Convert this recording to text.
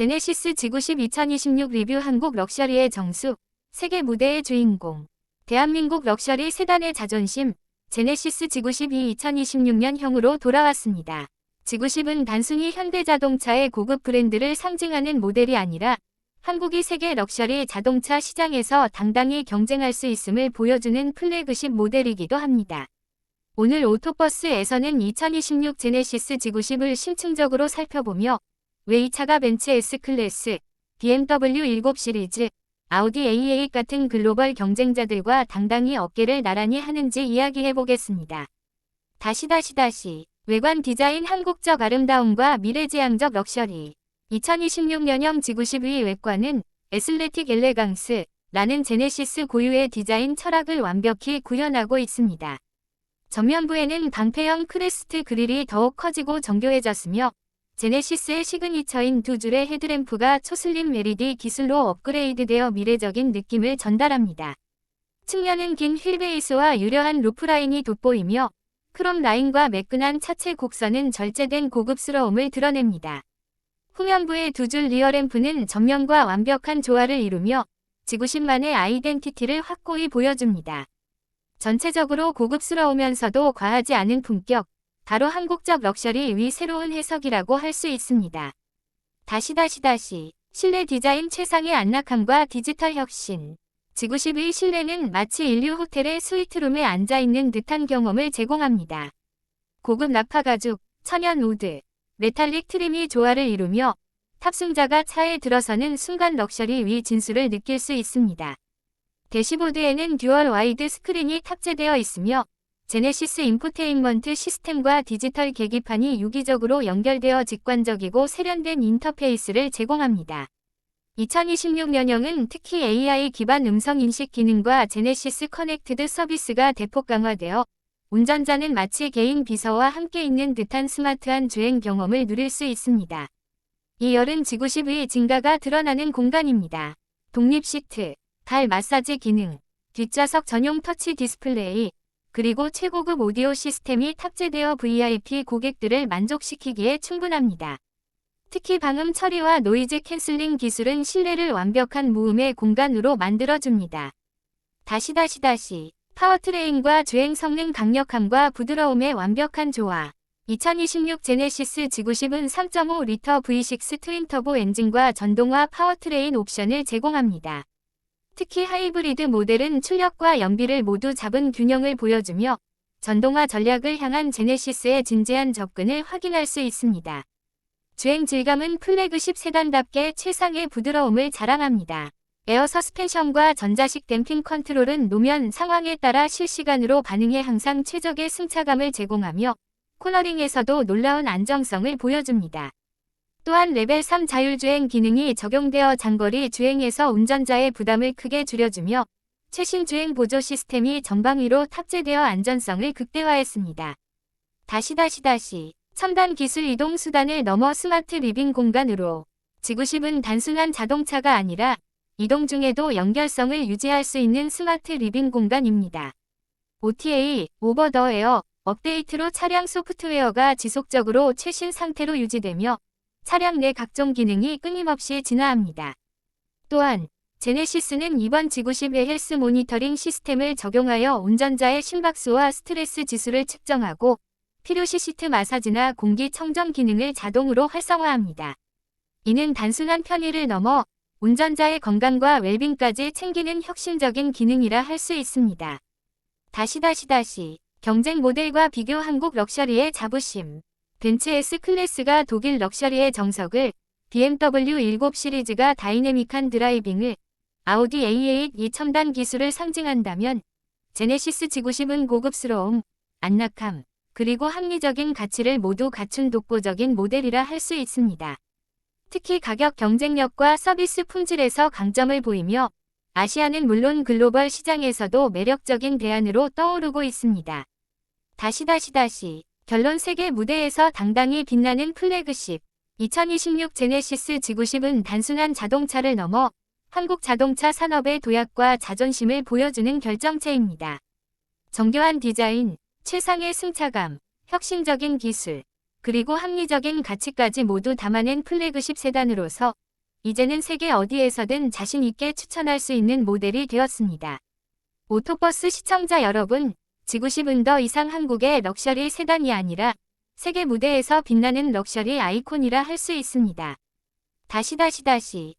제네시스 지구십 2026 리뷰 한국 럭셔리의 정수, 세계 무대의 주인공, 대한민국 럭셔리 세단의 자존심, 제네시스 지구십이 2026년형으로 돌아왔습니다. 지구십은 단순히 현대자동차의 고급 브랜드를 상징하는 모델이 아니라 한국이 세계 럭셔리 자동차 시장에서 당당히 경쟁할 수 있음을 보여주는 플래그십 모델이기도 합니다. 오늘 오토버스에서는 2026 제네시스 지구십을 심층적으로 살펴보며 왜 이 차가 벤츠 S클래스, BMW 7 시리즈, 아우디 A8 같은 글로벌 경쟁자들과 당당히 어깨를 나란히 하는지 이야기해 보겠습니다. 다시 다시 다시 외관 디자인 한국적 아름다움과 미래지향적 럭셔리 2026년형 지구12 외관은 에슬레틱 엘레강스 라는 제네시스 고유의 디자인 철학을 완벽히 구현하고 있습니다. 전면부에는 방패형 크레스트 그릴이 더욱 커지고 정교해졌으며 제네시스의 시그니처인 두 줄의 헤드램프가 초슬림 LED 기술로 업그레이드되어 미래적인 느낌을 전달합니다. 측면은 긴 휠베이스와 유려한 루프라인이 돋보이며 크롬 라인과 매끈한 차체 곡선은 절제된 고급스러움을 드러냅니다. 후면부의 두 줄 리어램프는 전면과 완벽한 조화를 이루며 지구신만의 아이덴티티를 확고히 보여줍니다. 전체적으로 고급스러우면서도 과하지 않은 품격, 바로 한국적 럭셔리 위 새로운 해석이라고 할 수 있습니다. 다시 다시 다시 실내 디자인 최상의 안락함과 디지털 혁신 지구십의 실내는 마치 인류 호텔의 스위트룸에 앉아있는 듯한 경험을 제공합니다. 고급 나파 가죽, 천연 우드, 메탈릭 트림이 조화를 이루며 탑승자가 차에 들어서는 순간 럭셔리 위 진수를 느낄 수 있습니다. 대시보드에는 듀얼 와이드 스크린이 탑재되어 있으며 제네시스 인포테인먼트 시스템과 디지털 계기판이 유기적으로 연결되어 직관적이고 세련된 인터페이스를 제공합니다. 2026년형은 특히 AI 기반 음성 인식 기능과 제네시스 커넥트드 서비스가 대폭 강화되어 운전자는 마치 개인 비서와 함께 있는 듯한 스마트한 주행 경험을 누릴 수 있습니다. 이 열은 지구십의 증가가 드러나는 공간입니다. 독립 시트, 발 마사지 기능, 뒷좌석 전용 터치 디스플레이, 그리고 최고급 오디오 시스템이 탑재되어 VIP 고객들을 만족시키기에 충분합니다. 특히 방음 처리와 노이즈 캔슬링 기술은 실내를 완벽한 무음의 공간으로 만들어줍니다. 다시 다시 다시 파워트레인과 주행 성능 강력함과 부드러움의 완벽한 조화 2026 제네시스 지구십은 3.5리터 V6 트윈터보 엔진과 전동화 파워트레인 옵션을 제공합니다. 특히 하이브리드 모델은 출력과 연비를 모두 잡은 균형을 보여주며 전동화 전략을 향한 제네시스의 진지한 접근을 확인할 수 있습니다. 주행 질감은 플래그십 세단답게 최상의 부드러움을 자랑합니다. 에어 서스펜션과 전자식 댐핑 컨트롤은 노면 상황에 따라 실시간으로 반응해 항상 최적의 승차감을 제공하며 코너링에서도 놀라운 안정성을 보여줍니다. 또한 레벨 3 자율주행 기능이 적용되어 장거리 주행에서 운전자의 부담을 크게 줄여주며 최신 주행 보조 시스템이 전방위로 탑재되어 안전성을 극대화했습니다. 다시 다시 다시 첨단 기술 이동 수단을 넘어 스마트 리빙 공간으로 지구십은 단순한 자동차가 아니라 이동 중에도 연결성을 유지할 수 있는 스마트 리빙 공간입니다. OTA, 오버 더 에어, 업데이트로 차량 소프트웨어가 지속적으로 최신 상태로 유지되며 차량 내 각종 기능이 끊임없이 진화합니다. 또한 제네시스는 이번 지구십의 헬스 모니터링 시스템을 적용하여 운전자의 심박수와 스트레스 지수를 측정하고 필요시 시트 마사지나 공기 청정 기능을 자동으로 활성화합니다. 이는 단순한 편의를 넘어 운전자의 건강과 웰빙까지 챙기는 혁신적인 기능이라 할 수 있습니다. 다시 다시 다시 경쟁 모델과 비교 한국 럭셔리의 자부심 벤츠 S클래스가 독일 럭셔리의 정석을 BMW 7 시리즈가 다이내믹한 드라이빙을 아우디 A8 이 첨단 기술을 상징한다면 제네시스 지구심은 고급스러움, 안락함, 그리고 합리적인 가치를 모두 갖춘 독보적인 모델이라 할 수 있습니다. 특히 가격 경쟁력과 서비스 품질에서 강점을 보이며 아시아는 물론 글로벌 시장에서도 매력적인 대안으로 떠오르고 있습니다. 다시 다시 다시 결론 세계 무대에서 당당히 빛나는 플래그십 2026 제네시스 지구십은 단순한 자동차를 넘어 한국 자동차 산업의 도약과 자존심을 보여주는 결정체입니다. 정교한 디자인, 최상의 승차감, 혁신적인 기술, 그리고 합리적인 가치까지 모두 담아낸 플래그십 세단으로서 이제는 세계 어디에서든 자신 있게 추천할 수 있는 모델이 되었습니다. 오토버스 시청자 여러분, 지구10은 더 이상 한국의 럭셔리 세단이 아니라 세계 무대에서 빛나는 럭셔리 아이콘이라 할 수 있습니다. 다시 다시 다시